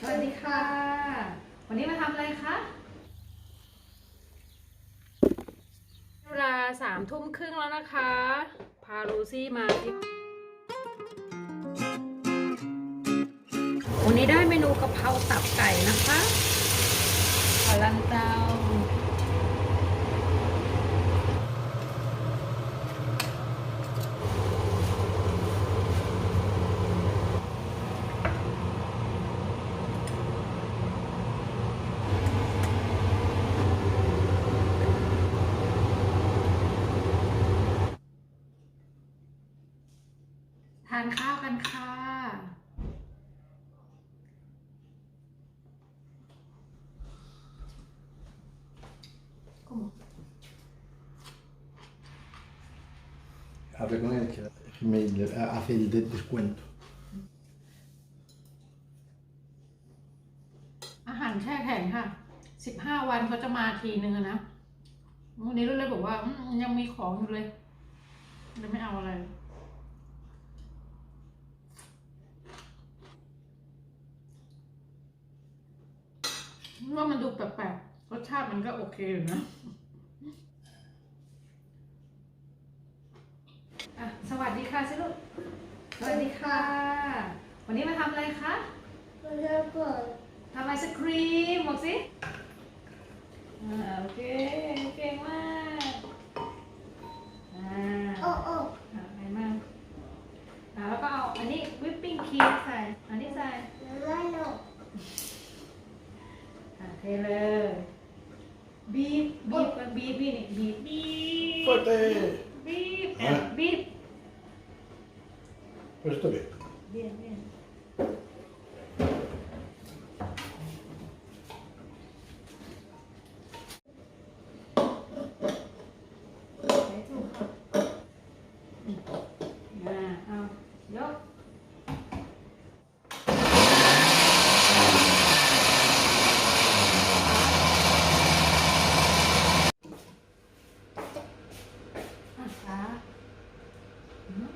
สวัสดีค่ะ วันนี้มาทำอะไรคะเวลาสามทุ่มครึ่งแล้วนะคะ พาลูซี่มาที่วันนี้ได้เมนูกะเพราตับไก่นะคะขอลันเตาานข้าวกันค่ะ Hablé con él que me hace el de- descuento. อาหารแช่แข็งค่ะสิบห้าวันเขาจะมาทีนึงอะนะวันนี้เราเลยบอกว่าอืมยังมีของอยู่เลยเลยไม่เอาอะไร ว่ามันดูแปลกๆรสชาติมันก็โอเคอยู่นะอะสวัสดีค่ะสิลูกสวัสดีค่ะ วันนี้มาทำอะไรคะทำไอศครีมบอกสิอ่าโอเค เก่งมาก อ่าอ่าอะไรมากอ่าแล้วก็เอาอันนี้วิปปิ้งครีมใส่ อันนี้ใส่ อ่าเทเลย บีบ บีบกันบีบพี่นี่บีบบี บ Fuerte. บีบอะบีบ Esto bien. บีบบีบใส่ถุงอืมอ่าเอายก อะขาอืม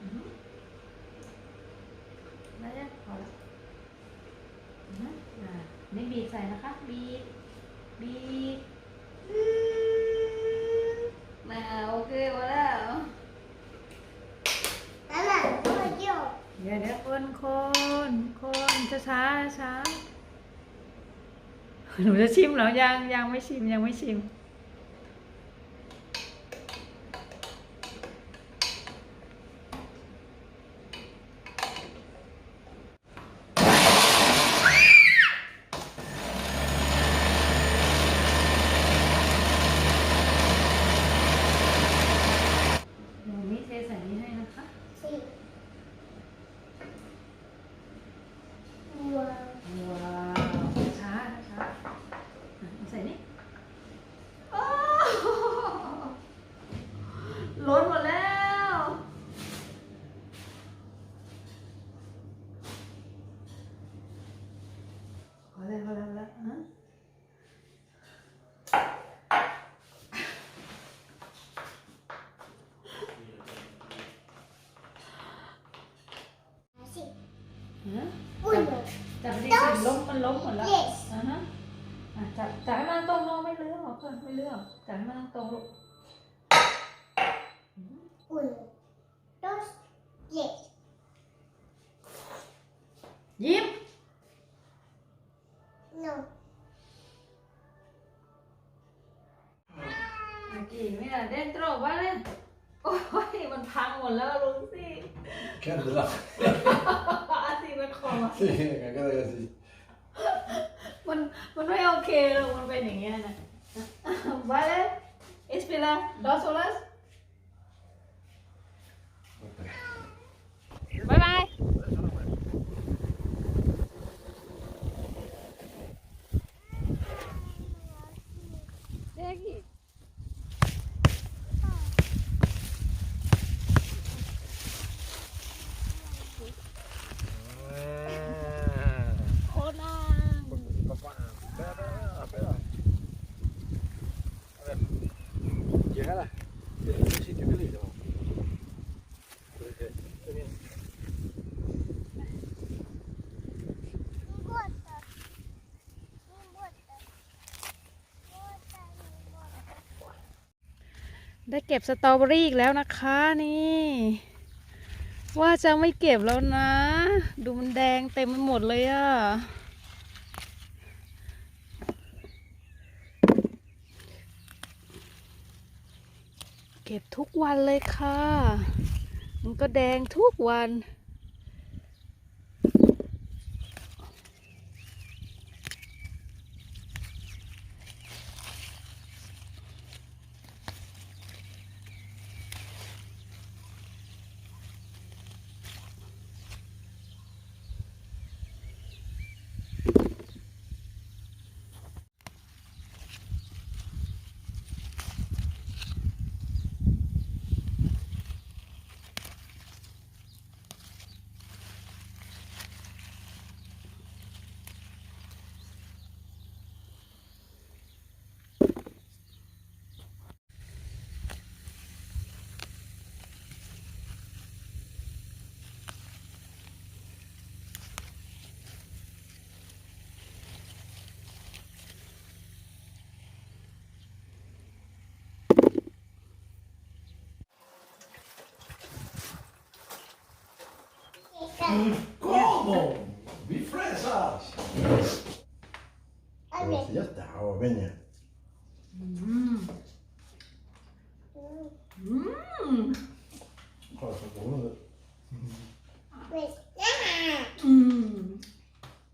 อืมได้ยังพอแล้วอืมอ่า นี่บีบใส่นะคะ บีบบีบอืมมาโอเคพอแล้วเดี๋ยวเดี๋ยวคนคนคนช้าช้าๆช้าๆหนูจะชิมเหรอยังยังไม่ชิมยังไม่ชิม หนูมีเทใส่นี้ให้นะคะ ว้าวช้าช้าอะเอาใส่นี่โอ้ ล้นหมดแล้ว พอแล้วพอแล้วพอแล้วฮะฮะจับดีสิล้มมันล้มหมดแล้ว Yes อ่าฮะอะจับจับให้มันตรงลงไม่เลื่อนหรอกเพื่อนไม่เลื่อนจับให้มันตรงลูก ยิ้ม aquí mira dentro vale โอ้ยมันพังหมดแล้วลุงสิ Quédatela. อาสิมันคอ Sí, que quede así. มันมันไม่โอเคหรอกมันเป็นอย่างเงี้ยนะ vale espera dos horas bye bye เด็กอีก โคตรนาง Papá, espera, espera, espera. A ver. Llegala. ได้เก็บสตรอเบอรี่อีกแล้วนะคะนี่ ว่าจะไม่เก็บแล้วนะ ดูมันแดงเต็มไปหมดเลยอะเก็บทุกวันเลยค่ะ มันก็แดงทุกวัน ¿Cómo? ¡Mi fresas! Pues ya está, oh, venga. Mmm. Mmm. Mmm.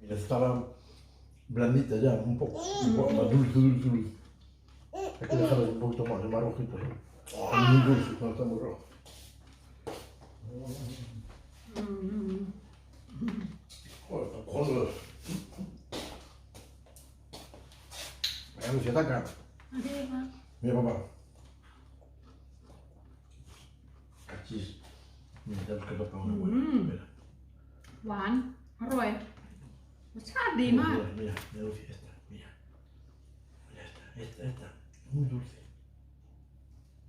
Ya estaba blandita ya, un poco, mm. un poco más dulce, dulce, dulce. Hay que dejarla un poquito más, más rojito. Muy dulce, no está muy rojo. อืม Joder, están cojonudos. Venga, Lucia, ataca. โอเคครับ Mira, papá. Cachis. Mira, tenemos que tocar una buena. Mm. Mira. หวาน อร่อย รสชาติดีมาก Mira, mira, mira, Lucia, esta, mira. Mira esta, esta, esta. Muy dulce.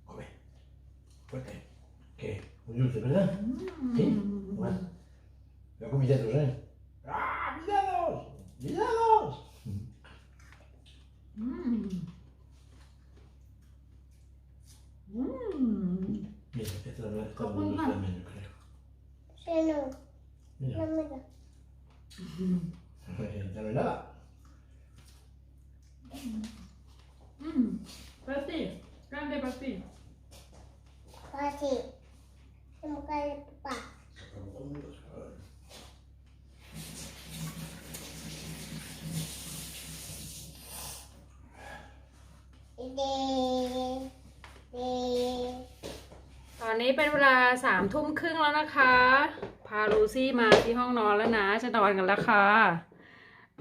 Come. Fuerte. ¿Qué? Muy dulce, ¿verdad? Sí. Bueno. Veo con mis dedos, ¿eh? ¡Ah, mis dedos! ¡Mis dedos! อืมอืม Mira, esta es la esta es la ¿Cómo dulce va? también, yo creo. Mira. Ya no hay nada. อืมปาร์ตี้กรานเดปาร์ ตี้ตอนนี้เป็นเวลาสามทุ่มครึ่งแล้วนะคะ พาลูซี่มาที่ห้องนอนแล้วนะ จะนอนกันแล้วค่ะ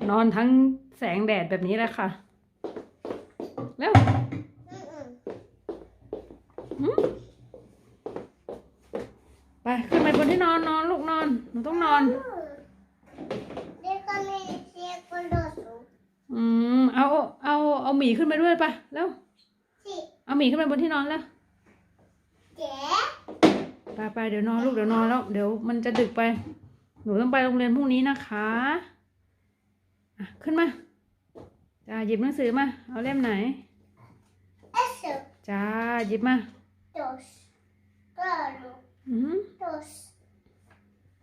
นอนทั้งแสงแดดแบบนี้แหละค่ะ เร็วหืมไปขึ้นไปบนที่นอนนอนลูกนอนหนูต้องนอน Déjame ser coloso. อืมเอาเอาเอาหมีขึ้นไปด้วยปะเร็ว Sí. เอา หมีขึ้นไปบนที่นอนแล้ว ¿Qué? ไปไปเดี๋ยวนอนลูกเดี๋ยวนอนแล้วเดี๋ยวมันจะดึกไป หนูต้องไปโรงเรียนพรุ่งนี้นะคะอะขึ้นมาจ้าหยิบหนังสือมา เอาเล่มไหน Eso. จ้าหยิบมา Dos. Claro. อือหือ Dos.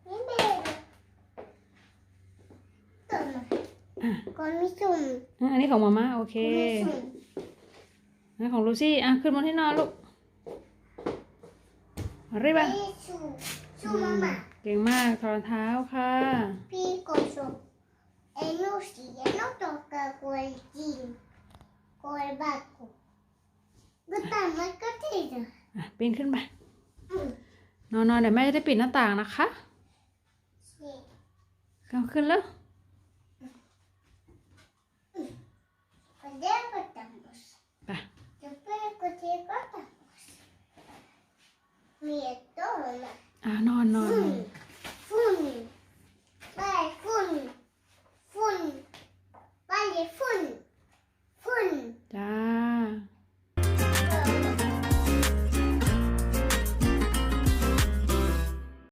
Primero. Toma. Con mi zoom. อะอันนี้ของมาม่าโอเค Con mi zoom. อันนี้ ของลูซี่อะขึ้นบนที่นอนลูกอะไรบ้าง Y su. Su mamá. เก่งมากถอดรองเท้าค่ะ Picoso. El Lucy ya no toca con el jean. Con el barco. Gusta más catita. อะปีนขึ้นไปนอนนอนเดี๋ยวแม่จะได้ปิดหน้าต่างนะคะ Sí. ก็ขึ้นแล้ว Pues ya cortamos. Ah, no, no, no.